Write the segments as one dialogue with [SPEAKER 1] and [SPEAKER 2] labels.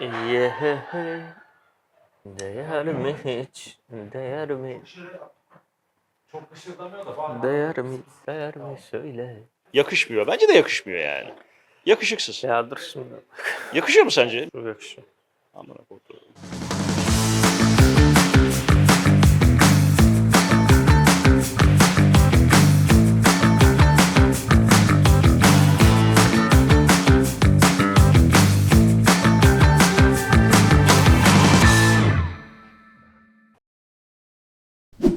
[SPEAKER 1] Yehehe. Değer mi hiç? Değer mi?
[SPEAKER 2] Çok kışırdamıyor da bazen.
[SPEAKER 1] Değer mi? Değer mi? Söyle.
[SPEAKER 3] Yakışmıyor. Bence de yakışmıyor yani. Yakışıksız.
[SPEAKER 1] Ya dur şimdi.
[SPEAKER 3] Yakışıyor mu sence?
[SPEAKER 1] Çok yakışıyor.
[SPEAKER 3] Amına koyduğum.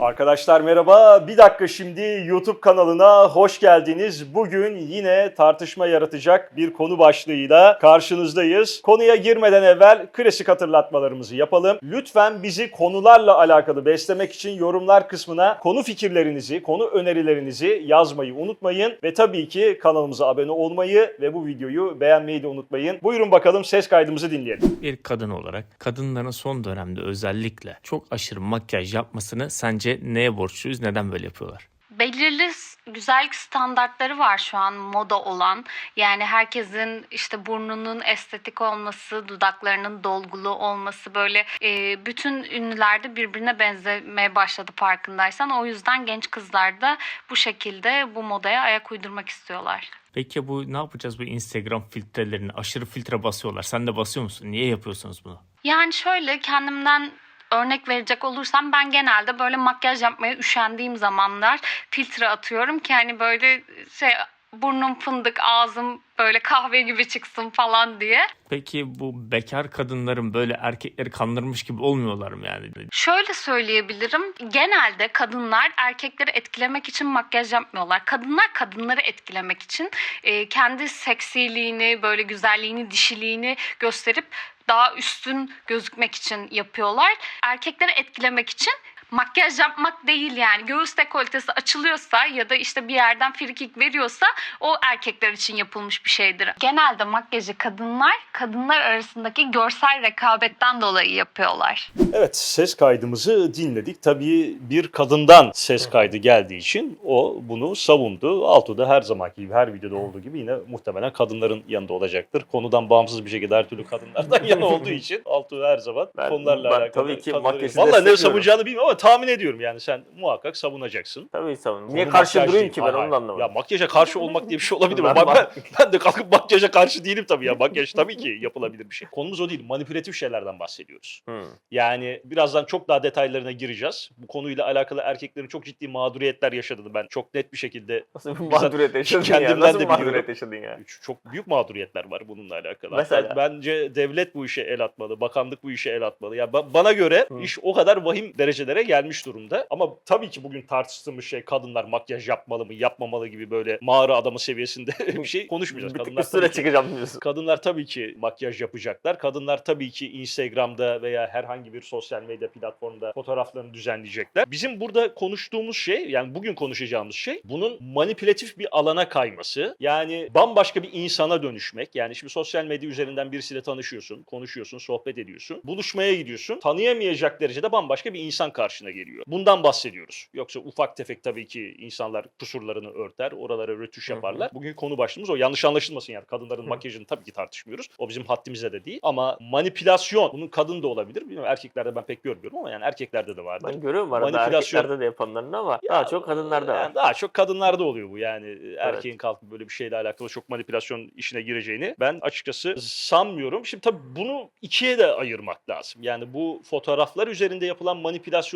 [SPEAKER 3] Arkadaşlar merhaba. Bir dakika şimdi YouTube kanalına hoş geldiniz. Bugün yine tartışma yaratacak bir konu başlığıyla karşınızdayız. Konuya girmeden evvel klasik hatırlatmalarımızı yapalım. Lütfen bizi konularla alakalı beslemek için yorumlar kısmına konu fikirlerinizi, konu önerilerinizi yazmayı unutmayın. Ve tabii ki kanalımıza abone olmayı ve bu videoyu beğenmeyi de unutmayın. Buyurun bakalım ses kaydımızı dinleyelim.
[SPEAKER 4] Bir kadın olarak kadınların son dönemde özellikle çok aşırı makyaj yapmasını sence neye borçluyuz? Neden böyle yapıyorlar?
[SPEAKER 5] belirli güzellik standartları var şu an moda olan. Yani herkesin işte burnunun estetik olması, dudaklarının dolgulu olması böyle e, bütün ünlülerde birbirine benzemeye başladı farkındaysan. O yüzden genç kızlar da bu şekilde bu modaya ayak uydurmak istiyorlar.
[SPEAKER 4] Peki bu ne yapacağız bu Instagram filtrelerini? Aşırı filtre basıyorlar. Sen de basıyor musun? Niye yapıyorsunuz bunu?
[SPEAKER 5] Yani şöyle kendimden örnek verecek olursam ben genelde böyle makyaj yapmaya üşendiğim zamanlar filtre atıyorum ki hani böyle şey burnum fındık ağzım böyle kahve gibi çıksın falan diye.
[SPEAKER 4] Peki bu bekar kadınların böyle erkekleri kandırmış gibi olmuyorlar mı yani?
[SPEAKER 5] Şöyle söyleyebilirim. Genelde kadınlar erkekleri etkilemek için makyaj yapmıyorlar. Kadınlar kadınları etkilemek için e, kendi seksiliğini, böyle güzelliğini, dişiliğini gösterip daha üstün gözükmek için yapıyorlar. Erkekleri etkilemek için makyaj yapmak değil yani göğüs dekoltesi açılıyorsa ya da işte bir yerden frikik veriyorsa o erkekler için yapılmış bir şeydir. Genelde makyajı kadınlar kadınlar arasındaki görsel rekabetten dolayı yapıyorlar.
[SPEAKER 3] Evet ses kaydımızı dinledik. Tabii bir kadından ses kaydı geldiği için o bunu savundu. Altuğ da her zamanki gibi her videoda olduğu gibi yine muhtemelen kadınların yanında olacaktır. Konudan bağımsız bir şekilde her türlü kadınlardan yana olduğu için Altuğ her zaman
[SPEAKER 1] Ben-
[SPEAKER 3] konularla
[SPEAKER 1] ben
[SPEAKER 3] alakalı.
[SPEAKER 1] tabii ki makyajı
[SPEAKER 3] Vallahi ne savunacağını bilmiyorum ama tahmin ediyorum yani sen muhakkak savunacaksın.
[SPEAKER 1] Tabii savunum. Niye karşı
[SPEAKER 3] makyaj
[SPEAKER 1] durayım
[SPEAKER 3] değil.
[SPEAKER 1] ki ben
[SPEAKER 3] Hayır,
[SPEAKER 1] onu
[SPEAKER 3] hayır.
[SPEAKER 1] da anlamadım.
[SPEAKER 3] Ya makyaja karşı olmak diye bir şey olabilir mi?
[SPEAKER 1] Ben
[SPEAKER 3] Ben, ben, de kalkıp makyaja karşı değilim tabii ya. Makyaj tabii ki yapılabilir bir şey. Konumuz o değil. Manipülatif şeylerden bahsediyoruz.
[SPEAKER 1] Hı.
[SPEAKER 3] Yani birazdan çok daha detaylarına gireceğiz. Bu konuyla alakalı erkeklerin çok ciddi mağduriyetler yaşadığını ben çok net bir şekilde
[SPEAKER 1] Nasıl bir mağduriyet yaşadın ya?
[SPEAKER 3] kendimden
[SPEAKER 1] Nasıl
[SPEAKER 3] de
[SPEAKER 1] bir mağduriyet
[SPEAKER 3] biliyorum.
[SPEAKER 1] yaşadın ya?
[SPEAKER 3] çok büyük mağduriyetler var bununla alakalı.
[SPEAKER 1] Mesela?
[SPEAKER 3] Bence devlet bu işe el atmalı, bakanlık bu işe el atmalı. Ya ba- bana göre
[SPEAKER 1] Hı.
[SPEAKER 3] iş o kadar vahim derecelere gelmiş durumda. Ama tabii ki bugün tartıştığımız şey kadınlar makyaj yapmalı mı, yapmamalı gibi böyle mağara adamı seviyesinde bir şey konuşmayacağız.
[SPEAKER 1] Bir tık
[SPEAKER 3] Kadınlar
[SPEAKER 1] üstüne
[SPEAKER 3] tabii ki-
[SPEAKER 1] çıkacağım diyorsun.
[SPEAKER 3] Kadınlar tabii ki makyaj yapacaklar. Kadınlar tabii ki Instagram'da veya herhangi bir sosyal medya platformunda fotoğraflarını düzenleyecekler. Bizim burada konuştuğumuz şey yani bugün konuşacağımız şey bunun manipülatif bir alana kayması. Yani bambaşka bir insana dönüşmek. Yani şimdi sosyal medya üzerinden birisiyle tanışıyorsun, konuşuyorsun, sohbet ediyorsun. Buluşmaya gidiyorsun. Tanıyamayacak derecede bambaşka bir insan karşına geliyor. Bundan bahsediyoruz. Yoksa ufak tefek tabii ki insanlar kusurlarını örter, oralara rötuş yaparlar. Bugün konu başlığımız o. Yanlış anlaşılmasın yani. Kadınların makyajını tabii ki tartışmıyoruz. O bizim haddimize de değil. Ama manipülasyon, bunun kadın da olabilir. Bilmiyorum erkeklerde ben pek görmüyorum ama yani erkeklerde de vardır.
[SPEAKER 1] Ben görüyorum arada
[SPEAKER 3] Manipülasyon.
[SPEAKER 1] erkeklerde de yapanlarını ama daha çok kadınlarda var.
[SPEAKER 3] yani daha çok kadınlarda oluyor bu yani. e, Erkeğin kalkıp böyle bir şeyle alakalı çok manipülasyon işine gireceğini ben açıkçası sanmıyorum. Şimdi tabii bunu ikiye de ayırmak lazım. Yani bu fotoğraflar üzerinde yapılan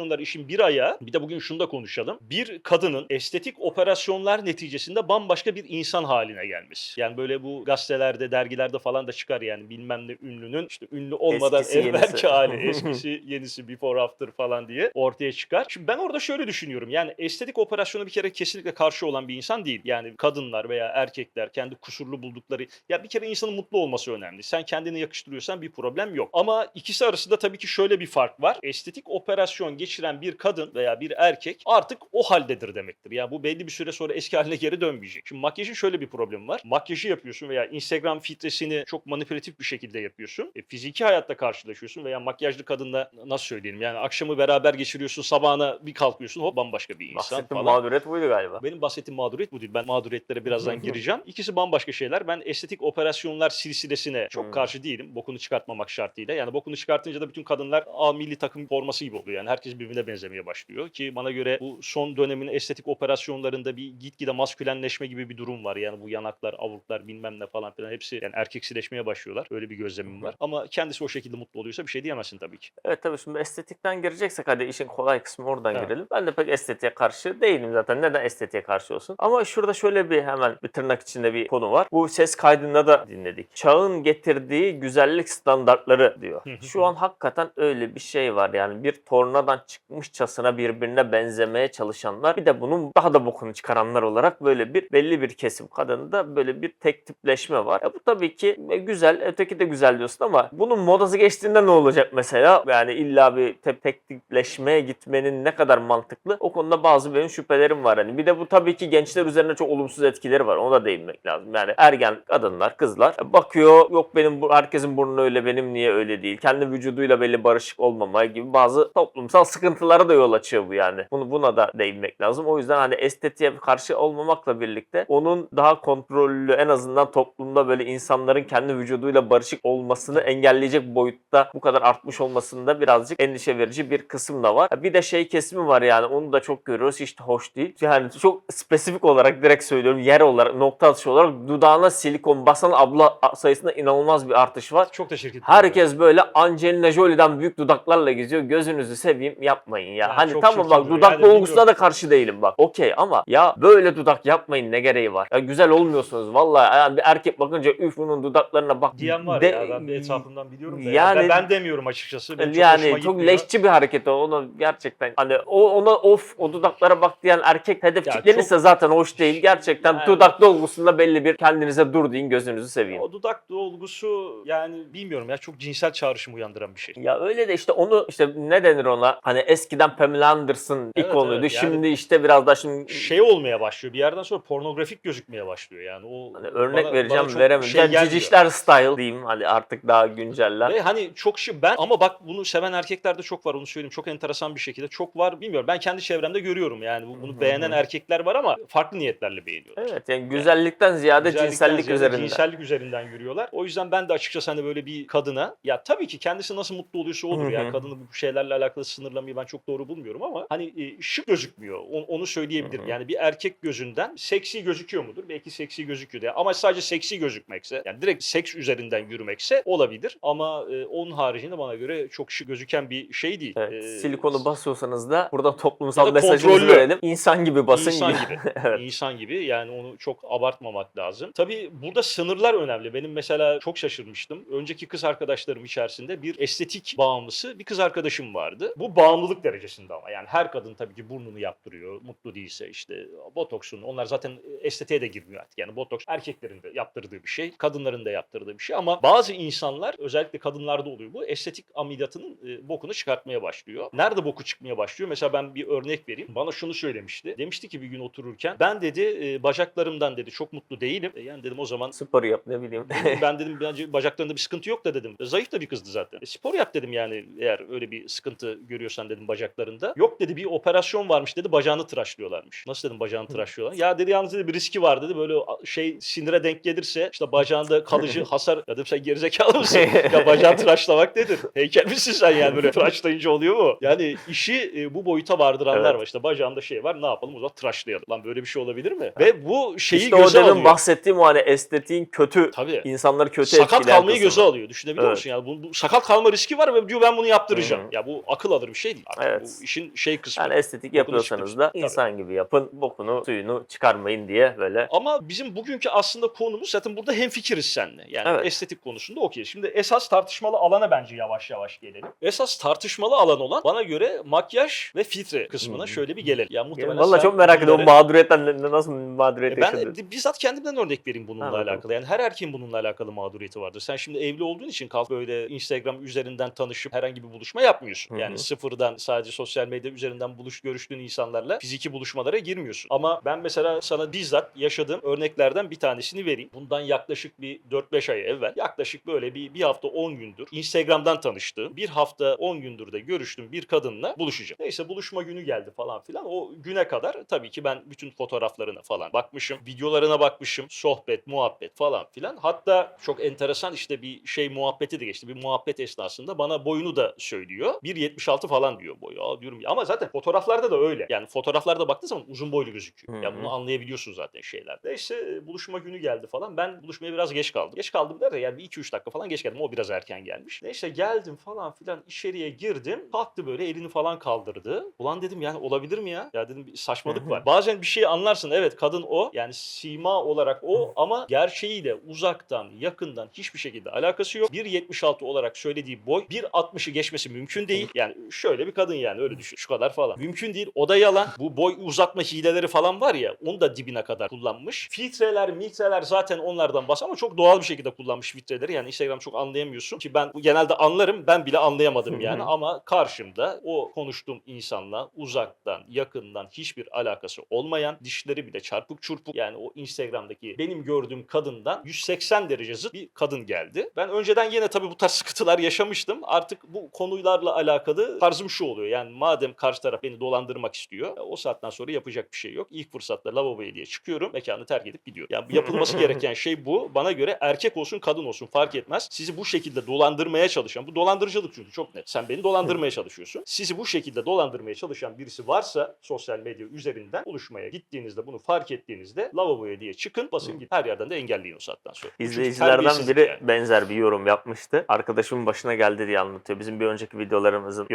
[SPEAKER 3] manipülasyonlar işin bir ayağı. Bir de bugün şunu da konuşalım. Bir kadının estetik operasyonlar neticesinde bambaşka bir insan haline gelmesi. Yani böyle bu gazetelerde, dergilerde falan da çıkar yani bilmem ne ünlünün işte ünlü olmadan
[SPEAKER 1] Eskisi,
[SPEAKER 3] evvelki
[SPEAKER 1] yenisi.
[SPEAKER 3] hali, eskisi, yenisi, before after falan diye ortaya çıkar. Şimdi ben orada şöyle düşünüyorum. Yani estetik operasyona bir kere kesinlikle karşı olan bir insan değil. Yani kadınlar veya erkekler kendi kusurlu buldukları ya bir kere insanın mutlu olması önemli. Sen kendini yakıştırıyorsan bir problem yok. Ama ikisi arasında tabii ki şöyle bir fark var. Estetik operasyon geçiren geçiren bir kadın veya bir erkek artık o haldedir demektir. Yani bu belli bir süre sonra eski haline geri dönmeyecek. Şimdi makyajın şöyle bir problemi var. Makyajı yapıyorsun veya Instagram filtresini çok manipülatif bir şekilde yapıyorsun. E, fiziki hayatta karşılaşıyorsun veya makyajlı kadınla nasıl söyleyelim yani akşamı beraber geçiriyorsun sabahına bir kalkıyorsun hop bambaşka bir insan
[SPEAKER 1] Bahsettiğim
[SPEAKER 3] falan.
[SPEAKER 1] mağduriyet buydu galiba.
[SPEAKER 3] Benim bahsettiğim mağduriyet bu değil. Ben mağduriyetlere birazdan gireceğim. İkisi bambaşka şeyler. Ben estetik operasyonlar silsilesine çok
[SPEAKER 1] Hmm.
[SPEAKER 3] karşı değilim. Bokunu çıkartmamak şartıyla. Yani bokunu çıkartınca da bütün kadınlar A milli takım forması gibi oluyor. Yani herkes birbirine benzemeye başlıyor. Ki bana göre bu son dönemin estetik operasyonlarında bir gitgide maskülenleşme gibi bir durum var. Yani bu yanaklar, avurtlar bilmem ne falan filan hepsi yani erkeksileşmeye başlıyorlar. Öyle bir gözlemim var. Ama kendisi o şekilde mutlu oluyorsa bir şey diyemezsin tabii ki.
[SPEAKER 1] Evet tabii şimdi estetikten gireceksek hadi işin kolay kısmı oradan
[SPEAKER 3] Evet.
[SPEAKER 1] girelim. Ben de pek estetiğe karşı değilim zaten. Neden estetiğe karşı olsun? Ama şurada şöyle bir hemen bir tırnak içinde bir konu var. Bu ses kaydında da dinledik. Çağın getirdiği güzellik standartları diyor. Şu an hakikaten öyle bir şey var. Yani bir tornadan çıkmışçasına birbirine benzemeye çalışanlar bir de bunun daha da bokunu çıkaranlar olarak böyle bir belli bir kesim kadında böyle bir tek tipleşme var. Ya bu tabii ki e, güzel, öteki de güzel diyorsun ama bunun modası geçtiğinde ne olacak mesela? Yani illa bir te- tek tipleşmeye gitmenin ne kadar mantıklı? O konuda bazı benim şüphelerim var. Hani bir de bu tabii ki gençler üzerine çok olumsuz etkileri var. Ona da değinmek lazım. Yani ergen kadınlar, kızlar e, bakıyor yok benim bu herkesin burnu öyle benim niye öyle değil? Kendi vücuduyla belli barışık olmamaya gibi bazı toplumsal sıkıntılara da yol açıyor bu yani. Bunu buna da değinmek lazım. O yüzden hani estetiğe karşı olmamakla birlikte onun daha kontrollü en azından toplumda böyle insanların kendi vücuduyla barışık olmasını engelleyecek boyutta bu kadar artmış olmasında birazcık endişe verici bir kısım da var. Bir de şey kesimi var yani onu da çok görüyoruz hiç de hoş değil. Yani çok spesifik olarak direkt söylüyorum yer olarak nokta atışı olarak dudağına silikon basan abla sayısında inanılmaz bir artış var.
[SPEAKER 3] Çok da çirkin.
[SPEAKER 1] Herkes böyle Angelina Jolie'den büyük dudaklarla geziyor. Gözünüzü seveyim yapmayın ya.
[SPEAKER 3] Yani
[SPEAKER 1] hani
[SPEAKER 3] çok
[SPEAKER 1] tamam bak dudak dolgusuna da karşı değilim bak. Okey ama ya böyle dudak yapmayın ne gereği var? Ya güzel olmuyorsunuz vallahi. Yani bir erkek bakınca üf bunun dudaklarına bak.
[SPEAKER 3] Diyen var
[SPEAKER 1] De-
[SPEAKER 3] ya ben bir etrafımdan biliyorum da. Yani,
[SPEAKER 1] Yani-
[SPEAKER 3] ben, demiyorum açıkçası. Benim çok
[SPEAKER 1] yani çok
[SPEAKER 3] gitmiyor.
[SPEAKER 1] leşçi bir hareket o. Onu gerçekten hani o ona of o dudaklara bak diyen erkek hedef kitlenirse zaten hoş değil. Gerçekten
[SPEAKER 3] Yani-
[SPEAKER 1] dudak dolgusunda belli bir kendinize dur deyin gözünüzü seveyim.
[SPEAKER 3] O dudak dolgusu yani bilmiyorum ya çok cinsel çağrışım uyandıran bir şey.
[SPEAKER 1] Ya öyle de işte onu işte ne denir ona? Hani eskiden Pamela Anderson
[SPEAKER 3] Evet,
[SPEAKER 1] ikonuydu.
[SPEAKER 3] evet, yani-
[SPEAKER 1] Şimdi işte biraz daha şimdi
[SPEAKER 3] Şey olmaya başlıyor. Bir yerden sonra pornografik gözükmeye başlıyor yani. O
[SPEAKER 1] hani örnek
[SPEAKER 3] bana-
[SPEAKER 1] vereceğim
[SPEAKER 3] bana çok
[SPEAKER 1] veremem.
[SPEAKER 3] şey
[SPEAKER 1] Yani cicişler style diyeyim hani artık daha günceller.
[SPEAKER 3] Ve hani çok şey ben ama bak bunu seven erkekler de çok var onu söyleyeyim. Çok enteresan bir şekilde çok var bilmiyorum. Ben kendi çevremde görüyorum yani bu- bunu
[SPEAKER 1] Hı hı.
[SPEAKER 3] beğenen erkekler var ama farklı niyetlerle beğeniyorlar.
[SPEAKER 1] Evet yani güzellikten ziyade
[SPEAKER 3] Güzellikten
[SPEAKER 1] cinsellik
[SPEAKER 3] ziyade
[SPEAKER 1] üzerinden.
[SPEAKER 3] Cinsellik üzerinden yürüyorlar. O yüzden ben de açıkçası hani böyle bir kadına ya tabii ki kendisi nasıl mutlu oluyorsa olur
[SPEAKER 1] Hı
[SPEAKER 3] ya. Kadını bu şeylerle alakalı sınırlamayı ben çok doğru bulmuyorum ama hani e, şık gözükmüyor. O- Onu söyleyebilirim.
[SPEAKER 1] Hı hı.
[SPEAKER 3] Yani bir erkek gözünden seksi gözüküyor mudur? Belki seksi gözüküyor diye. Ama sadece seksi gözükmekse yani direkt seks üzerinden yürümekse olabilir. Ama e, onun haricinde bana göre çok şık gözüken bir şey değil.
[SPEAKER 1] Evet,
[SPEAKER 3] Ee,
[SPEAKER 1] silikonu basıyorsanız da burada toplumsal mesajımızı
[SPEAKER 3] kontrollü.
[SPEAKER 1] verelim. İnsan gibi basın
[SPEAKER 3] İnsan
[SPEAKER 1] gibi.
[SPEAKER 3] gibi.
[SPEAKER 1] evet.
[SPEAKER 3] İnsan gibi yani onu çok abartmamak lazım. Tabii burada sınırlar önemli. Benim mesela çok şaşırmıştım. Önceki kız arkadaşlarım içerisinde bir estetik bağımlısı bir kız arkadaşım vardı. Bu bağımlılık derecesinde ama yani her kadın tabii ki burnunu yaptırıyor. Mutlu değilse işte botoksun. Onlar zaten estetiğe de girmiyor artık. Yani botoks erkeklerin de yaptırdığı bir şey. Kadınların da yaptırdığı bir şey ama bazı insanlar özellikle kadınlarda oluyor bu. Estetik ameliyatının e, bokunu çıkartmaya başlıyor. Nerede boku çıkmaya başlıyor? Mesela ben bir örnek vereyim. Bana şunu söylemişti. Demişti ki bir gün otururken ben dedi e, bacaklarımdan dedi çok mutlu değilim. E, yani dedim o zaman
[SPEAKER 1] Spor yap ne bileyim.
[SPEAKER 3] Ben dedim bence bacaklarında bir sıkıntı yok da dedim. Zayıf da bir kızdı zaten. E, spor yap dedim yani eğer öyle bir sıkıntı görüyorsan dedim bacaklarında. Yok dedi bir operasyon varmış dedi bacağını tıraşlıyorlarmış. Nasıl dedim bacağını tıraşlıyorlar? Ya dedi yalnız dedi bir riski var dedi. Böyle şey sinire denk gelirse işte bacağında kalıcı hasar. Ya dedim sen gerizekalı mısın? ya bacağı tıraşlamak nedir? Heykel misin sen yani böyle tıraşlayınca oluyor mu? Yani işi e, bu boyuta vardıranlar
[SPEAKER 1] Evet.
[SPEAKER 3] var. İşte bacağımda şey var ne yapalım o zaman tıraşlayalım. Lan böyle bir şey olabilir mi? Ve bu şeyi
[SPEAKER 1] işte o
[SPEAKER 3] göze alıyor.
[SPEAKER 1] bahsettiğim o hani estetiğin kötü
[SPEAKER 3] Tabii.
[SPEAKER 1] insanları kötü
[SPEAKER 3] sakat kalmayı
[SPEAKER 1] kısmı.
[SPEAKER 3] göze alıyor. Düşünebiliyor
[SPEAKER 1] Evet.
[SPEAKER 3] musun? Yani bu, bu sakat kalma riski var ve diyor ben bunu yaptıracağım.
[SPEAKER 1] Hı hı.
[SPEAKER 3] Ya bu akıl alır bir şey değil. Artık
[SPEAKER 1] Evet.
[SPEAKER 3] Bu işin şey kısmı.
[SPEAKER 1] Yani estetik yapıyorsanız da
[SPEAKER 3] Tabii.
[SPEAKER 1] insan gibi yapın. Bokunu, suyunu çıkarmayın diye böyle.
[SPEAKER 3] Ama bizim bugünkü aslında konumuz zaten burada hemfikiriz seninle. Yani
[SPEAKER 1] Evet.
[SPEAKER 3] estetik konusunda okey. Şimdi esas tartışmalı alana bence yavaş yavaş gelelim. Esas tartışmalı alan olan bana göre makyaj ve filtre kısmına
[SPEAKER 1] Hı.
[SPEAKER 3] şöyle bir gelelim. Ya muhtemelen
[SPEAKER 1] Valla çok merak ediyorum
[SPEAKER 3] bunları-
[SPEAKER 1] mağduriyetten nasıl mağduriyet
[SPEAKER 3] E Ben
[SPEAKER 1] yaşadın?
[SPEAKER 3] bizzat kendimden örnek vereyim bununla
[SPEAKER 1] Ha, bakalım.
[SPEAKER 3] alakalı. Yani her erkeğin bununla alakalı mağduriyeti vardır. Sen şimdi evli olduğun için kalk böyle Instagram üzerinden tanışıp herhangi bir buluşma yapmıyorsun. Yani
[SPEAKER 1] hı.
[SPEAKER 3] sıfırda dışarıdan sadece sosyal medya üzerinden buluş görüştüğün insanlarla fiziki buluşmalara girmiyorsun. Ama ben mesela sana bizzat yaşadığım örneklerden bir tanesini vereyim. Bundan yaklaşık bir 4-5 ay evvel yaklaşık böyle bir, bir hafta 10 gündür Instagram'dan tanıştığım bir hafta 10 gündür de görüştüğüm bir kadınla buluşacağım. Neyse buluşma günü geldi falan filan. O güne kadar tabii ki ben bütün fotoğraflarına falan bakmışım. Videolarına bakmışım. Sohbet, muhabbet falan filan. Hatta çok enteresan işte bir şey muhabbeti de geçti. Bir muhabbet esnasında bana boyunu da söylüyor. 1.76 falan diyor boyu. Aa diyorum ya ama zaten fotoğraflarda da öyle. Yani fotoğraflarda baktığın zaman uzun boylu gözüküyor.
[SPEAKER 1] Hı
[SPEAKER 3] Ya
[SPEAKER 1] hı.
[SPEAKER 3] bunu anlayabiliyorsun zaten şeylerde. İşte buluşma günü geldi falan. Ben buluşmaya biraz geç kaldım. Geç kaldım der ya yani bir 2-3 dakika falan geç geldim. O biraz erken gelmiş. Neyse geldim falan filan içeriye girdim. Kalktı böyle elini falan kaldırdı. Ulan dedim yani olabilir mi ya? Ya dedim bir saçmalık var. Bazen bir şeyi anlarsın. Evet kadın o. Yani sima olarak o ama gerçeğiyle uzaktan yakından hiçbir şekilde alakası yok. 1.76 olarak söylediği boy 1.60'ı geçmesi mümkün değil. Yani şöyle bir kadın yani öyle düşün. Şu kadar falan. Mümkün değil. O da yalan. Bu boy uzatma hileleri falan var ya onu da dibine kadar kullanmış. Filtreler, miltreler zaten onlardan bas ama çok doğal bir şekilde kullanmış filtreleri. Yani Instagram çok anlayamıyorsun ki ben genelde anlarım. Ben bile anlayamadım yani ama karşımda o konuştuğum insanla uzaktan, yakından hiçbir alakası olmayan, dişleri bile çarpık çurpuk yani o Instagram'daki benim gördüğüm kadından 180 derece zıt bir kadın geldi. Ben önceden yine tabii bu tarz sıkıntılar yaşamıştım. Artık bu konularla alakalı tarzım şu oluyor. Yani madem karşı taraf beni dolandırmak istiyor, o saatten sonra yapacak bir şey yok. İlk fırsatta lavaboya diye çıkıyorum, mekanı terk edip gidiyorum. Yani yapılması gereken şey bu. Bana göre erkek olsun, kadın olsun fark etmez. Sizi bu şekilde dolandırmaya çalışan, bu dolandırıcılık çünkü çok net. Sen beni dolandırmaya çalışıyorsun. Sizi bu şekilde dolandırmaya çalışan birisi varsa sosyal medya üzerinden buluşmaya gittiğinizde bunu fark ettiğinizde lavaboya diye çıkın, basın git. Her yerden de engelleyin o saatten sonra.
[SPEAKER 1] İzleyicilerden biri
[SPEAKER 3] yani.
[SPEAKER 1] benzer bir yorum yapmıştı. Arkadaşımın başına geldi diye anlatıyor. Bizim bir önceki videolarımızın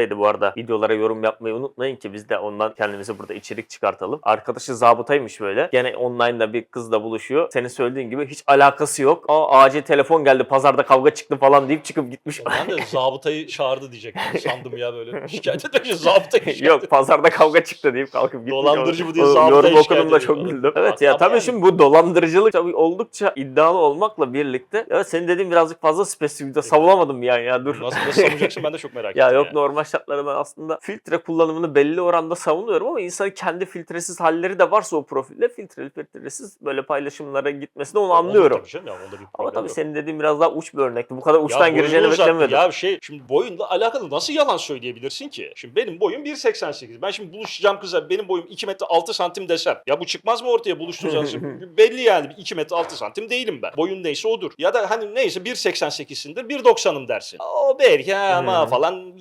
[SPEAKER 1] yorumlarındaydı. Bu arada videolara yorum yapmayı unutmayın ki biz de ondan kendimize burada içerik çıkartalım. Arkadaşı zabıtaymış böyle. Gene online'da bir kızla buluşuyor. Senin söylediğin gibi hiç alakası yok. Aa acil telefon geldi pazarda kavga çıktı falan deyip çıkıp gitmiş.
[SPEAKER 3] Ben de zabıtayı çağırdı diyecektim. Sandım ya böyle. Şikayet etmek zabıtayı şikayet
[SPEAKER 1] Yok pazarda kavga çıktı deyip kalkıp gitmiş.
[SPEAKER 3] Dolandırıcı bu diye zabıtayı
[SPEAKER 1] Yorum okudum da çok güldüm. Evet ya tabii
[SPEAKER 3] yani-
[SPEAKER 1] şimdi bu dolandırıcılık tabii oldukça iddialı olmakla birlikte. Evet senin dediğin birazcık fazla spesifik de savunamadım yani ya dur.
[SPEAKER 3] Nasıl, nasıl savunacaksın ben de çok merak
[SPEAKER 1] Ya
[SPEAKER 3] ettim.
[SPEAKER 1] yok
[SPEAKER 3] yani.
[SPEAKER 1] normal şartlarda ben aslında filtre kullanımını belli oranda savunuyorum ama insanın kendi filtresiz halleri de varsa o profilde filtreli filtresiz böyle paylaşımlara gitmesini onu anlıyorum.
[SPEAKER 3] tabii canım ya, onda bir
[SPEAKER 1] Ama tabii
[SPEAKER 3] yok.
[SPEAKER 1] senin dediğin biraz daha uç bir örnekti. Bu kadar uçtan gireceğini beklemiyordum.
[SPEAKER 3] Ya şey şimdi boyunla alakalı nasıl yalan söyleyebilirsin ki? Şimdi benim boyum 1.88. Ben şimdi buluşacağım kıza benim boyum 2 metre 6 santim desem. Ya bu çıkmaz mı ortaya buluşturacağız? Belli yani 2 metre 6 santim değilim ben. Boyun neyse odur. Ya da hani neyse 1.88'sindir 1.90'ım dersin. O belki ha ama falan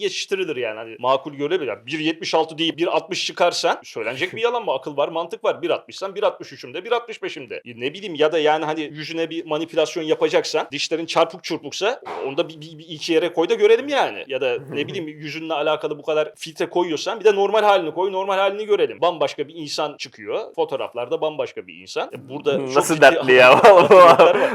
[SPEAKER 3] geçiştirilir yani. Hani makul görebilir. Yani 1.76 değil 1.60 çıkarsan söylenecek bir yalan mı? Akıl var mantık var. 1.60'san 1.63'ümde 1.65'imde. Ne bileyim ya da yani hani yüzüne bir manipülasyon yapacaksan dişlerin çarpık çurpuksa onu da bir, bir, bir iki yere koy da görelim yani. Ya da ne bileyim yüzünle alakalı bu kadar filtre koyuyorsan bir de normal halini koy normal halini görelim. Bambaşka bir insan çıkıyor. Fotoğraflarda bambaşka bir insan. E Burada
[SPEAKER 1] Nasıl dertli ya.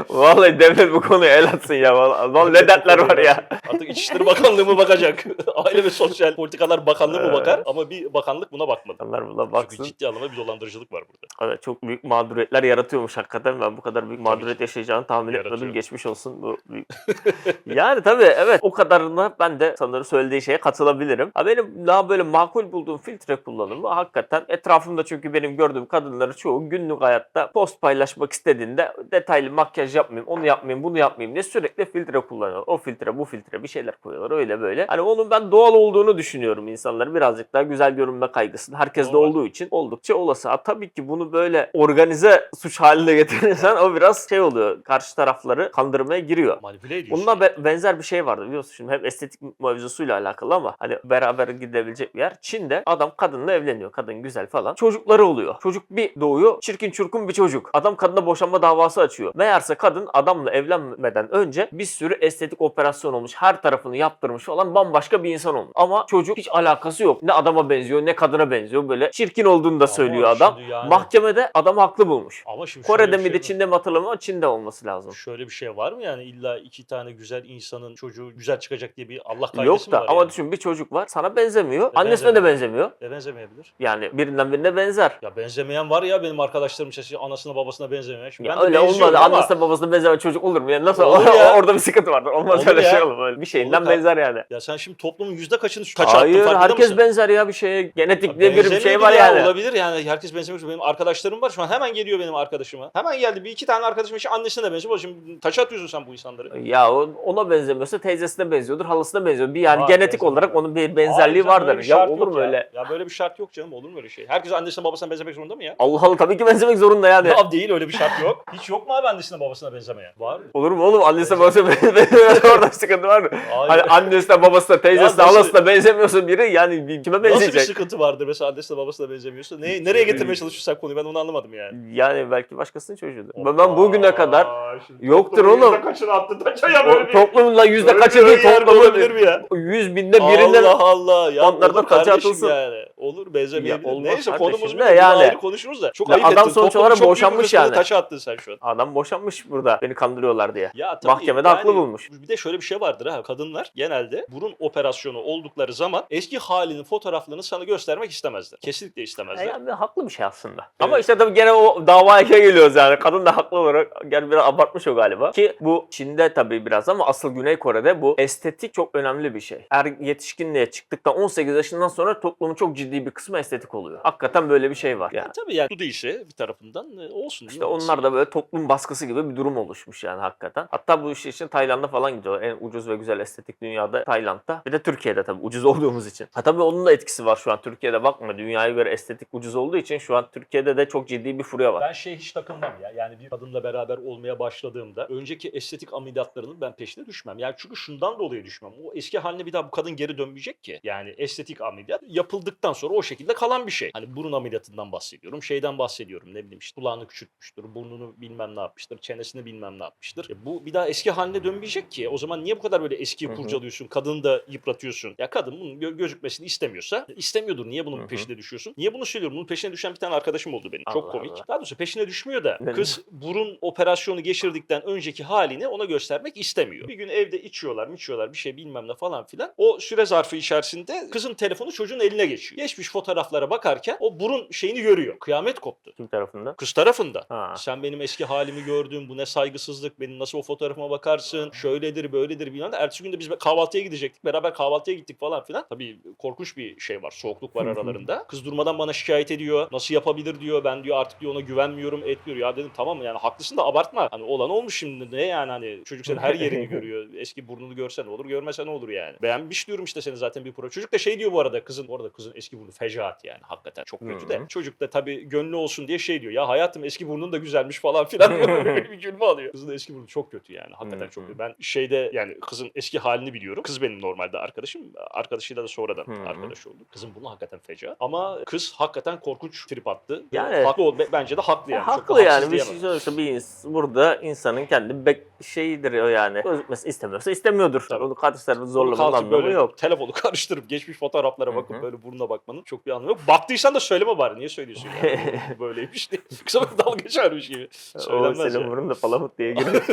[SPEAKER 1] Vallahi devlet bu konuya el atsın ya. Vallahi, vallahi ne dertler var ya.
[SPEAKER 3] Artık İçişleri Bakanlığı mı bakacak? Aile ve Sosyal Politikalar Bakanlığı mı bakar? Ama bir bakanlık buna bakmadı.
[SPEAKER 1] İnsanlar buna
[SPEAKER 3] Çünkü
[SPEAKER 1] baksın.
[SPEAKER 3] ciddi anlamda bir dolandırıcılık var burada.
[SPEAKER 1] Evet, çok büyük mağduriyetler yaratıyormuş hakikaten. Ben bu kadar büyük mağduriyet yaşayacağını tahmin
[SPEAKER 3] Yaratıyor.
[SPEAKER 1] etmedim. Geçmiş olsun. Bu büyük. yani tabii evet o kadarına ben de sanırım söylediği şeye katılabilirim. Ha, benim daha böyle makul bulduğum filtre kullanımı hakikaten etrafımda çünkü benim gördüğüm kadınları çoğu günlük hayatta post paylaşmak istediğinde detaylı makyaj yapmayayım, onu yapmayayım, bunu yapmayayım diye sürekli filtre kullanıyorlar. O filtre, bu filtre bir şeyler koyuyorlar öyle böyle. Hani onun ben doğal olduğunu düşünüyorum insanların birazcık daha güzel görünme kaygısını herkes de
[SPEAKER 3] Normal.
[SPEAKER 1] olduğu için oldukça olası. Ha, tabii ki bunu böyle organize suç haline getirirsen o biraz şey oluyor. Karşı tarafları kandırmaya giriyor.
[SPEAKER 3] Manipüle ediyorsun.
[SPEAKER 1] Bununla be- benzer bir şey vardı biliyorsun şimdi hem estetik mevzusuyla alakalı ama hani beraber gidebilecek bir yer. Çin'de adam kadınla evleniyor. Kadın güzel falan. Çocukları oluyor. Çocuk bir doğuyor. Çirkin çurkun bir çocuk. Adam kadına boşanma davası açıyor. Meğerse kadın adamla evlenmeden önce bir sürü estetik operasyon olmuş. Her tarafını yaptırmış olan bambaşka bir insan olmuş. Ama çocuk hiç alakası yok. Ne adama benziyor ne kadına benziyor. Böyle çirkin olduğunu da
[SPEAKER 3] Ama
[SPEAKER 1] söylüyor adam.
[SPEAKER 3] şimdi yani-
[SPEAKER 1] Mahkemede adam haklı bulmuş.
[SPEAKER 3] Ama şimdi şöyle
[SPEAKER 1] Kore'de
[SPEAKER 3] bir
[SPEAKER 1] miydi
[SPEAKER 3] şey var.
[SPEAKER 1] Çin'de mi hatırlamıyorum ama Çin'de olması lazım.
[SPEAKER 3] Şöyle bir şey var mı yani illa iki tane güzel insanın çocuğu güzel çıkacak diye bir Allah kaidesi
[SPEAKER 1] Yok
[SPEAKER 3] mi
[SPEAKER 1] da
[SPEAKER 3] var
[SPEAKER 1] ama
[SPEAKER 3] yani?
[SPEAKER 1] düşün bir çocuk var sana benzemiyor.
[SPEAKER 3] E,
[SPEAKER 1] Annesine de benzemiyor.
[SPEAKER 3] E benzemeyebilir.
[SPEAKER 1] Yani birinden birine benzer.
[SPEAKER 3] Ya benzemeyen var ya benim arkadaşlarım içerisinde anasına babasına benzemeyen. Şimdi
[SPEAKER 1] Ya
[SPEAKER 3] ben de
[SPEAKER 1] öyle
[SPEAKER 3] benziyorum
[SPEAKER 1] olmaz.
[SPEAKER 3] ama
[SPEAKER 1] Annesine babasına benzeyen çocuk olur mu? Yani nasıl
[SPEAKER 3] Olur ya.
[SPEAKER 1] orada bir sıkıntı vardır. Olmaz
[SPEAKER 3] Olur
[SPEAKER 1] öyle
[SPEAKER 3] ya.
[SPEAKER 1] şey olur. Öyle bir şeyinden
[SPEAKER 3] Olur.
[SPEAKER 1] benzer yani.
[SPEAKER 3] Ya sen şimdi toplumun yüzde kaçını taç attın
[SPEAKER 1] Hayır herkes
[SPEAKER 3] mısın?
[SPEAKER 1] benzer ya bir şeye. Genetik diye bir şey var
[SPEAKER 3] ya,
[SPEAKER 1] yani.
[SPEAKER 3] Olabilir yani herkes benzemiş. Benim arkadaşlarım var şu an hemen geliyor benim arkadaşıma. Hemen geldi bir iki tane arkadaşım işte annesine de benziyor. Şimdi taç atıyorsun sen bu insanları.
[SPEAKER 1] Ya o- ona benzemiyorsa teyzesine benziyordur, halasına benziyor. Bir yani
[SPEAKER 3] Var,
[SPEAKER 1] genetik
[SPEAKER 3] benzemiyor.
[SPEAKER 1] olarak onun bir
[SPEAKER 3] Hayır
[SPEAKER 1] benzerliği
[SPEAKER 3] böyle
[SPEAKER 1] vardır. Ya olur mu öyle?
[SPEAKER 3] Ya böyle bir şart yok canım olur mu öyle şey? Herkes annesine babasına benzemek zorunda mı ya?
[SPEAKER 1] Allah Allah tabii ki benzemek zorunda yani.
[SPEAKER 3] Ya değil öyle bir şart yok. Hiç yok mu abi annesine babasına benzemeyen? Var.
[SPEAKER 1] Olur mu oğlum? Annesine babasına benzemiyorsa orada sıkıntı var mı?
[SPEAKER 3] Hayır.
[SPEAKER 1] Hani annesine babasına, teyzesine,
[SPEAKER 3] Ya
[SPEAKER 1] halasına benzemiyorsa biri yani bir- kime
[SPEAKER 3] Nasıl bir sıkıntı vardır mesela annesine babasına benzemiyorsa? Ne, nereye getirmeye çalışırsan konuyu ben onu anlamadım yani.
[SPEAKER 1] Yani belki başkasının çocuğudur. Ben, ben bugüne kadar
[SPEAKER 3] Aa, şimdi
[SPEAKER 1] Yoktur
[SPEAKER 3] toplumun
[SPEAKER 1] oğlum.
[SPEAKER 3] yüzde kaçını attı taça ya böyle
[SPEAKER 1] o,
[SPEAKER 3] bir...
[SPEAKER 1] toplumun yüzde
[SPEAKER 3] böyle
[SPEAKER 1] kaçı
[SPEAKER 3] bir olabilir
[SPEAKER 1] toplumun
[SPEAKER 3] mi ya?
[SPEAKER 1] yüz binde birinden
[SPEAKER 3] Allah Allah ya
[SPEAKER 1] Onlardan
[SPEAKER 3] olur
[SPEAKER 1] kaça
[SPEAKER 3] kardeşim
[SPEAKER 1] atılsın?
[SPEAKER 3] yani. Olur benzemeyebilir.
[SPEAKER 1] Ya olmaz
[SPEAKER 3] Neyse
[SPEAKER 1] kardeşim
[SPEAKER 3] konumuz
[SPEAKER 1] de
[SPEAKER 3] bu. Yani.
[SPEAKER 1] yani.
[SPEAKER 3] Ayrı konuşuruz da. Çok
[SPEAKER 1] Ya
[SPEAKER 3] ayıp
[SPEAKER 1] adam
[SPEAKER 3] ettin.
[SPEAKER 1] sonuç
[SPEAKER 3] Toplumun
[SPEAKER 1] olarak
[SPEAKER 3] çok büyük
[SPEAKER 1] boşanmış
[SPEAKER 3] bir kısmını
[SPEAKER 1] yani.
[SPEAKER 3] Taça attın sen şu an.
[SPEAKER 1] adam boşanmış burada. Beni kandırıyorlar diye.
[SPEAKER 3] Ya tabii
[SPEAKER 1] Mahkemede haklı bulmuş.
[SPEAKER 3] Bir de şöyle bir şey vardır ha. Kadınlar genelde burun operasyonu oldukları zaman eski halinin fotoğraflarını sana göstermek istemezler. Kesinlikle
[SPEAKER 1] E
[SPEAKER 3] istemezler.
[SPEAKER 1] yani haklı bir şey aslında. Ama işte tabii gene o davaya geliyoruz yani. Kadın da haklı olarak gel biraz abartmış o galiba. Ki bu Çin'de tabii biraz ama asıl Güney Kore'de bu estetik çok önemli bir şey. Er yetişkinliğe çıktıktan 18 yaşından sonra toplumun çok ciddi bir kısmı estetik oluyor. Hakikaten böyle bir şey var yani.
[SPEAKER 3] Ya tabii yani bu değilse bir tarafından e, olsun.
[SPEAKER 1] İşte onlar da böyle toplum baskısı gibi bir durum oluşmuş yani hakikaten. Hatta bu iş için Tayland'a falan gidiyor. En ucuz ve güzel estetik dünyada Tayland'da. Bir de Türkiye'de tabii ucuz olduğumuz için. Ha tabii onun da etkisi var şu an. Türkiye'de bakma dünyaya göre estetik ucuz olduğu için şu an Türkiye'de de çok ciddi bir furya var.
[SPEAKER 3] Ben şey hiç takılmam ya. Yani bir kadınla beraber olmaya başladığımda önceki estetik ameliyatlarının ben peşine düşmem. Yani çünkü şundan dolayı düşmem. O eski haline bir daha bu kadın geri dönmeyecek ki. Yani estetik ameliyat yapıldıktan sonra o şekilde kalan bir şey. Hani burun ameliyatından bahsediyorum. Şeyden bahsediyorum. Ne bileyim işte kulağını küçültmüştür. Burnunu bilmem ne yapmıştır. Çenesini bilmem ne yapmıştır. E bu bir daha eski haline dönmeyecek ki. O zaman niye bu kadar böyle eskiyi kurcalıyorsun? Kadını da yıpratıyorsun. Ya kadın bunun gö- gözükmesini istemiyorsa istemiyordur. Niye bunun
[SPEAKER 1] Hı hı.
[SPEAKER 3] peşine düşüyorsun? Niye bunu söylüyorum? Bunun peşine düşen bir tane arkadaşım oldu benim. Çok
[SPEAKER 1] Allah
[SPEAKER 3] komik.
[SPEAKER 1] Allah.
[SPEAKER 3] Daha doğrusu peşine düşmüyor da kız burun operasyonu geçirdikten önceki halini ona göstermek istemiyor. Bir gün evde içiyorlar, içiyorlar bir şey bilmem ne falan filan. O süre zarfı içerisinde kızın telefonu çocuğun eline geçiyor. Geçmiş fotoğraflara bakarken o burun şeyini görüyor. Kıyamet koptu.
[SPEAKER 1] Kim tarafından?
[SPEAKER 3] Kız tarafında.
[SPEAKER 1] Ha.
[SPEAKER 3] Sen benim eski halimi gördün, bu ne saygısızlık, benim nasıl o fotoğrafıma bakarsın, şöyledir, böyledir bilmem ne. Ertesi gün de biz kahvaltıya gidecektik, beraber kahvaltıya gittik falan filan. Tabii korkunç bir şey var, soğukluk var aralarında. Kız durmadan bana şikayet ediyor, nasıl yapabilir diyor, ben diyor artık diyor ona güvenmiyorum, etmiyor. Ya dedim tamam yani haklısın da abartma. Hani olan olmuş şimdi ne yani hani çocuk senin her yerini görüyor. Eski burnunu görsen olur, görmesen olur yani. Beğenmiş diyorum işte seni zaten bir pro. Çocuk da şey diyor bu arada kızın, bu arada kızın eski burnu fecaat yani hakikaten çok kötü de. Çocuk da tabii gönlü olsun diye şey diyor. Ya hayatım eski burnun da güzelmiş falan filan diyor. Bir gülme alıyor. Kızın eski burnu çok kötü yani. Hakikaten çok kötü. Ben şeyde yani kızın eski halini biliyorum. Kız benim normalde arkadaşım. Arkadaşıyla da sonradan
[SPEAKER 1] Hı hı.
[SPEAKER 3] arkadaş olduk. Kızın burnu hakikaten feca. Ama kız hakikaten korkunç trip attı.
[SPEAKER 1] Yani-
[SPEAKER 3] haklı ol, bence de haklı yani.
[SPEAKER 1] Ya
[SPEAKER 3] Çok
[SPEAKER 1] haklı
[SPEAKER 3] haksız
[SPEAKER 1] yani bir şey sonuçta bir ins- burada insanın kendi bek şeyidir o yani. Gözükmesi istemiyorsa istemiyordur.
[SPEAKER 3] Tabii.
[SPEAKER 1] Onu karşı tarafı
[SPEAKER 3] Bunu
[SPEAKER 1] zorlamanın anlamı
[SPEAKER 3] böyle
[SPEAKER 1] yok.
[SPEAKER 3] telefonu karıştırıp geçmiş fotoğraflara bakıp
[SPEAKER 1] hı.
[SPEAKER 3] böyle burnuna bakmanın çok bir anlamı yok. Baktıysan da söyleme bari. Niye söylüyorsun yani? Böyleymiş diye. Kısa bir dalga geçermiş gibi.
[SPEAKER 1] O
[SPEAKER 3] Söylenmez
[SPEAKER 1] senin
[SPEAKER 3] ya.
[SPEAKER 1] burnun da palamut diye giriyor.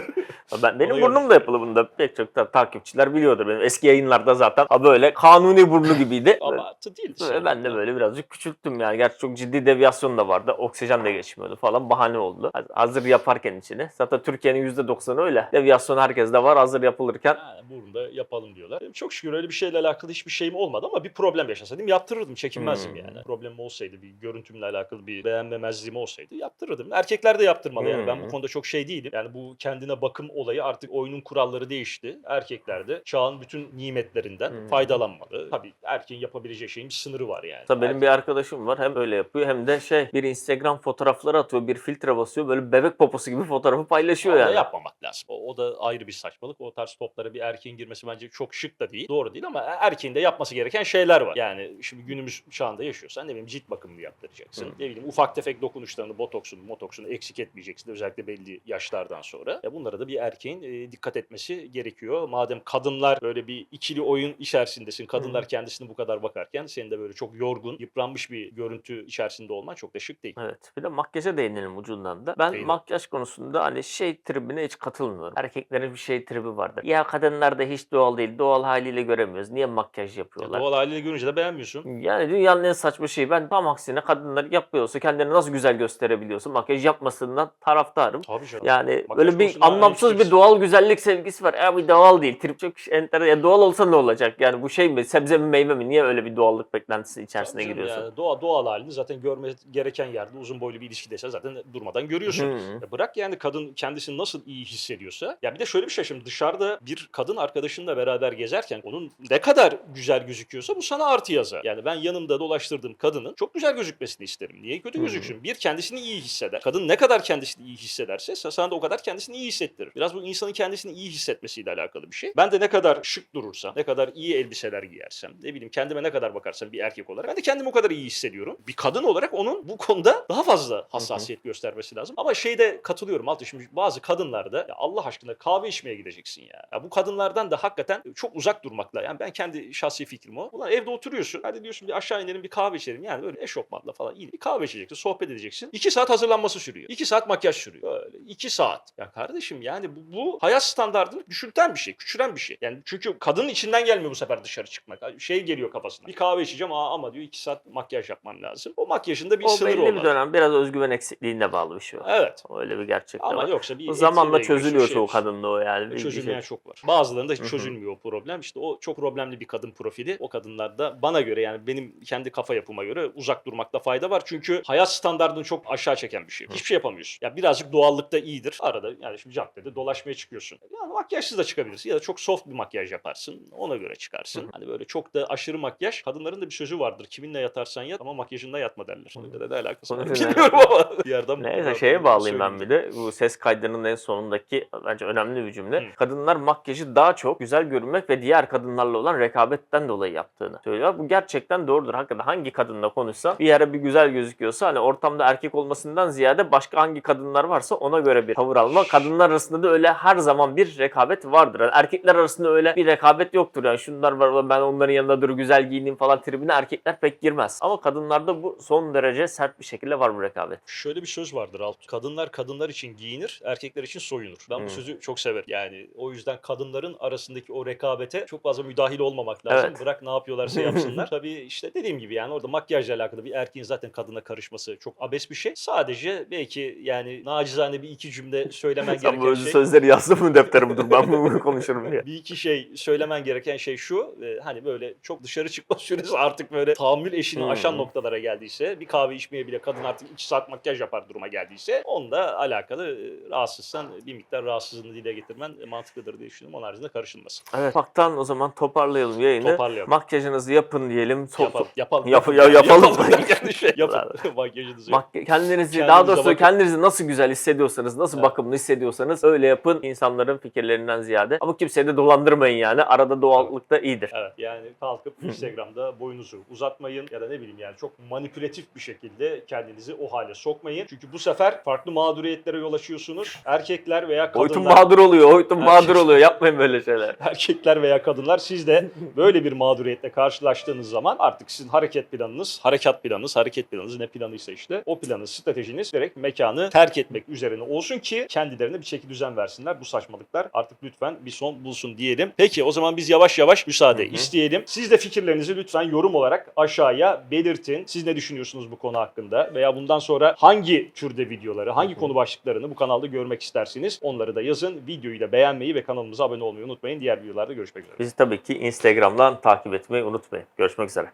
[SPEAKER 1] ben benim burnum da yapılı bunda. Pek çok ta- takipçiler biliyordur. Benim eski yayınlarda zaten böyle kanuni burnu gibiydi.
[SPEAKER 3] Abartı değil.
[SPEAKER 1] Böyle ben de böyle birazcık küçülttüm yani. Gerçi çok ciddi deviyasyon da vardı. Oksijen de geçmiyordu falan. Bahane oldu. Hazır yaparken içine. Zaten Türkiye'nin %90'ı öyle. Deviyasyon herkeste var hazır yapılırken.
[SPEAKER 3] Ha, burunda yapalım diyorlar. Benim çok şükür öyle bir şeyle alakalı hiçbir şeyim olmadı ama bir problem yaşasaydım yaptırırdım. Çekinmezdim
[SPEAKER 1] Hmm.
[SPEAKER 3] yani. Problemim olsaydı bir görüntümle alakalı bir beğenmemezliğim olsaydı yaptırırdım. Erkekler de yaptırmalı yani. Ben bu
[SPEAKER 1] Hmm.
[SPEAKER 3] konuda çok şey değilim. Yani bu kendine bakım olayı artık oyunun kuralları değişti. Erkekler de çağın bütün nimetlerinden
[SPEAKER 1] Hmm.
[SPEAKER 3] Faydalanmalı. Tabii erkeğin yapabileceği şeyin bir sınırı var yani.
[SPEAKER 1] Tabii benim bir arkadaşım var hem öyle yapıyor hem de şey bir Instagram fotoğrafları atıyor bir filtre basıyor böyle bebek poposu gibi fotoğrafı paylaşıyor
[SPEAKER 3] da
[SPEAKER 1] yani.
[SPEAKER 3] yapmamak lazım. O, o da ayrı bir saçmalık. O tarz toplara bir erkeğin girmesi bence çok şık da değil. Doğru değil ama erkeğin de yapması gereken şeyler var. Yani şimdi günümüz çağında yaşıyorsan ne bileyim cilt bakımını yaptıracaksın.
[SPEAKER 1] Hı.
[SPEAKER 3] Ne bileyim ufak tefek dokunuşlarını, botoksunu, motoksunu eksik etmeyeceksin. Özellikle belli yaşlardan sonra. Ya bunlara da bir erkeğin e, dikkat etmesi gerekiyor. Madem kadınlar böyle bir ikili oyun içerisindesin. Kadınlar kendisine bu kadar bakarken senin de böyle çok yorgun, yıpranmış bir görüntü içerisinde olman çok da şık değil.
[SPEAKER 1] Evet. Bir de makyaja değinelim ucundan da. Ben
[SPEAKER 3] Değinelim.
[SPEAKER 1] makyaj konusunda hani şey tribine hiç katılmıyorum. Erkeklerin bir şey tribi vardır. Ya kadınlar da hiç doğal değil. Doğal haliyle göremiyoruz. Niye makyaj
[SPEAKER 3] Ya
[SPEAKER 1] yapıyorlar?
[SPEAKER 3] doğal haliyle görünce de beğenmiyorsun.
[SPEAKER 1] Yani dünyanın en saçma şeyi ben tam aksine kadınlar yapıyorsa kendilerini nasıl güzel gösterebiliyorsa makyaj yapmasından taraftarım.
[SPEAKER 3] Tabii canım.
[SPEAKER 1] Yani
[SPEAKER 3] Makyaj
[SPEAKER 1] böyle bir
[SPEAKER 3] konusunda
[SPEAKER 1] anlamsız bir
[SPEAKER 3] hemşiresin.
[SPEAKER 1] doğal güzellik sevgisi var. Ya bu doğal değil. Trip çok enteresan. Ya doğal olsa ne olacak? Yani bu şey mi? Sebze mi meyve mi? Niye öyle bir doğallık beklentisi içerisine
[SPEAKER 3] Tabii
[SPEAKER 1] giriyorsun?
[SPEAKER 3] Yani doğa, doğal halini zaten görme gereken yerde uzun boylu bir ilişkideyse zaten durmadan görüyorsun.
[SPEAKER 1] Hı.
[SPEAKER 3] Ya bırak yani kadın kendisini nasıl iyi hissediyorsa. Ya bir de şöyle bir şey şimdi dışarıda bir kadın arkadaşınla beraber gezerken onun ne kadar güzel gözüküyorsa bu sana artı yazar. Yani ben yanımda dolaştırdığım kadının çok güzel gözükmesini isterim. Niye kötü gözüksün? Bir kendisini iyi hisseder. Kadın ne kadar kendisini iyi hissederse sana da o kadar kendisini iyi hissettirir. Biraz bu insanın kendisini iyi hissetmesiyle alakalı bir şey. Ben de ne kadar şık durursam, ne kadar iyi elbiseler giyersem, ne bileyim kendime ne kadar bakarsam bir erkek olarak ben de kendimi o kadar iyi hissediyorum. Bir kadın olarak onun bu konuda daha fazla hassasiyet göstermesi lazım. Ama şeyde katılıyorum Altı şimdi bazı kadınlarda ya Allah aşkına kahve içmeye gideceksin ya. ya. Bu kadınlardan da hakikaten çok uzak durmakla. Yani ben kendi şahsi fikrim o. Ulan evde oturuyorsun. Hadi diyorsun bir aşağı inelim bir kahve içelim. Yani böyle eşofmanla falan iyi bir kahve içeceksin. Sohbet edeceksin. İki saat hazırlanması sürüyor. İki saat makyaj sürüyor. Böyle iki saat. Ya kardeşim yani bu, bu hayat standartını düşürten bir şey. Küçülen bir şey. Yani çünkü kadının içinden gelmiyor bu sefer dışarı çıkmak. Şey geliyor kafasına. Bir kahve içeceğim Aa, ama diyor iki saat makyaj yapmam lazım. O makyajın da bir
[SPEAKER 1] o belli
[SPEAKER 3] olmalı.
[SPEAKER 1] bir dönem biraz özgüven eksikliğine bağlı bir şey var.
[SPEAKER 3] Evet.
[SPEAKER 1] Öyle bir gerçek
[SPEAKER 3] Ama
[SPEAKER 1] var.
[SPEAKER 3] yoksa bir
[SPEAKER 1] Bu zamanla çözülüyor
[SPEAKER 3] şey
[SPEAKER 1] çoğu kadında o yani. Bir
[SPEAKER 3] Çözülmeyen
[SPEAKER 1] şey.
[SPEAKER 3] çok var. Bazılarında hiç çözülmüyor o problem. İşte o çok problemli bir kadın profili. O kadınlarda bana göre yani benim kendi kafa yapıma göre uzak durmakta fayda var. Çünkü hayat standartını çok aşağı çeken bir şey. Hiçbir şey yapamıyorsun. Ya birazcık doğallık da iyidir. Arada yani şimdi caddede dolaşmaya çıkıyorsun. Yani makyajsız da çıkabilirsin ya da çok soft bir makyaj yaparsın. Ona göre çıkarsın. Hani böyle çok da aşırı makyaj. Kadınların da bir sözü vardır. Kiminle yatarsan yat ama makyajınla yatma derler. Onunla da ne alakası var
[SPEAKER 1] Konuyla
[SPEAKER 3] bilmiyorum ama. Bir yerden
[SPEAKER 1] Neyse şeye bağlayayım ben bir de. Bu ses kaydının en sonundaki bence önemli bir cümle.
[SPEAKER 3] Hı.
[SPEAKER 1] Kadınlar makyajı daha çok güzel görünmek ve diğer kadınlarla olan rekabetten dolayı yaptığını söylüyor. Bu gerçekten doğrudur. Hakikaten hangi kadınla konuşsam bir yere bir güzel gözüküyorsa hani ortamda erkek olmasından ziyade başka hangi kadınlar varsa ona göre bir tavır alma. Kadınlar arasında da öyle her zaman bir rekabet vardır. Yani erkekler arasında öyle bir rekabet yoktur. Yani şunlar var ben onların yanında dur güzel giyineyim falan tribine erkekler pek girmez. Ama kadınlarda bu son derece sert bir şekilde var bu rekabet.
[SPEAKER 3] Şöyle bir söz vardır Alt. Kadınlar kadınlar için giyinir, erkekler için soyunur. Ben
[SPEAKER 1] Hmm.
[SPEAKER 3] bu sözü çok severim. Yani o yüzden kadınların arasındaki o rekabete çok fazla müdahil olmamak lazım.
[SPEAKER 1] Evet.
[SPEAKER 3] Bırak ne yapıyorlarsa yapsınlar. Tabii işte dediğim gibi yani orada makyajla alakalı bir erkeğin zaten kadına karışması çok abes bir şey. Sadece belki yani nacizane bir iki cümle söylemen
[SPEAKER 1] Sen bu
[SPEAKER 3] gereken
[SPEAKER 1] özlü
[SPEAKER 3] şey.
[SPEAKER 1] sözleri yazdın mı defterime dur ben bunu konuşurum diye.
[SPEAKER 3] bir iki şey söylemen gereken şey şu. E, hani böyle çok dışarı çıkma süresi artık böyle tahammül eşiğini
[SPEAKER 1] Hmm.
[SPEAKER 3] aşan noktalara geldiyse bir kahve içmeye bile kadın artık iki saat makyaj yapar duruma geldiyse onunla alakalı e, rahatsızsan bir miktar rahatsızlığını dile getirmen e, mantıklıdır diye düşünüyorum. Onun haricinde karışılmasın.
[SPEAKER 1] Evet. Ufaktan o zaman toparlayalım yayını.
[SPEAKER 3] Toparlayalım.
[SPEAKER 1] Makyajınızı yapın diyelim. So-
[SPEAKER 3] Yapalım. Yapalım.
[SPEAKER 1] Yap- ya- yapalım.
[SPEAKER 3] yani şey yapın. Makyajınızı.
[SPEAKER 1] Mak- kendinizi
[SPEAKER 3] Kendinize
[SPEAKER 1] daha doğrusu
[SPEAKER 3] bakın.
[SPEAKER 1] kendinizi nasıl güzel hissediyorsanız, nasıl
[SPEAKER 3] Evet.
[SPEAKER 1] bakımlı hissediyorsanız öyle yapın insanların fikirlerinden ziyade. Ama kimseyi de dolandırmayın yani. Arada doğallık da iyidir.
[SPEAKER 3] Evet yani kalkıp Instagram'da boyunuzu uzatmayın ya da ne bileyim yani çok manipülatif bir şekilde kendinizi o hale sokmayın. Çünkü bu sefer farklı mağduriyetlere yol açıyorsunuz. Erkekler veya
[SPEAKER 1] Oytun
[SPEAKER 3] kadınlar
[SPEAKER 1] mağdur oluyor, oytun
[SPEAKER 3] Erkek-
[SPEAKER 1] mağdur oluyor. Yapmayın böyle şeyler.
[SPEAKER 3] erkekler veya kadınlar siz de böyle bir mağduriyetle karşılaştığınız zaman artık sizin hareket planınız, harekat planınız, hareket planınız ne planıysa işte o planın stratejiniz direkt mekanı terk etmek üzerine olsun ki kendilerine bir çeki düzen versinler. Bu saçmalıklar artık lütfen bir son bulsun diyelim. Peki o zaman biz yavaş yavaş müsaade
[SPEAKER 1] Hı hı.
[SPEAKER 3] isteyelim. Siz de fikirlerinizi lütfen yorum olarak aşağıya belirtin. Siz ne düşünüyorsunuz bu konu hakkında veya bundan sonra hangi türde videoları, hangi konu başlıklarını bu kanalda görmek istersiniz? Onları da yazın. Videoyu da beğenmeyi ve kanalımıza abone olmayı unutmayın. Diğer videolarda görüşmek üzere.
[SPEAKER 1] Bizi tabii ki Instagram'dan takip etmeyi unutmayın. Görüşmek üzere.